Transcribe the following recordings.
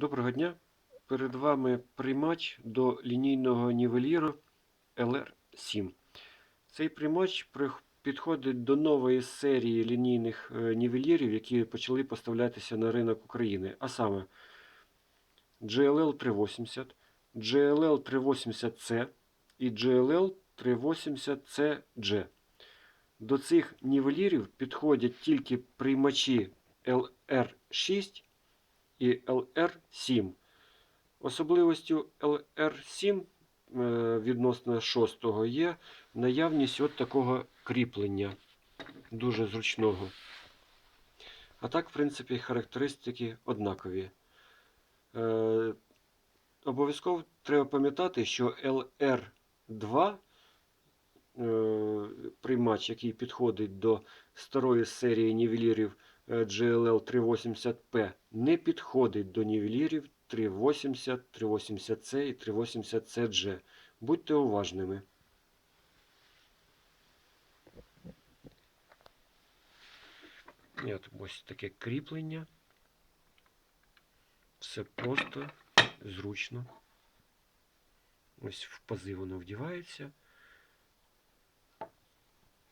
Доброго дня! Перед вами приймач до лінійного нівеліру LR7. Цей приймач підходить до нової серії лінійних е, нівелірів, які почали поставлятися на ринок України. А саме GLL 380, GLL 380C і GLL 380CG. До цих нівелірів підходять тільки приймачі LR6 і LR7. Особливостю LR7 е, відносно 6 є наявність от такого кріплення, дуже зручного. А так, в принципі, характеристики однакові. Е, Обов'язково треба пам'ятати, що LR2 е, який підходить до старої серії нівелірів GLL 380P, не підходить до нівелірів 380, 380C і 380CG. Будьте уважними. От ось таке кріплення. Все просто, зручно. Ось в пази воно вдівається.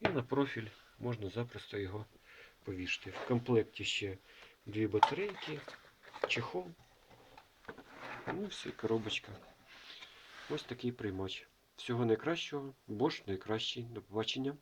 І на профіль можна запросто його повішати. В комплекті ще дві батарейки, чехол. Ну, все, коробочка. Ось такий приймач. Всього найкращого. Bosch найкращий. До побачення.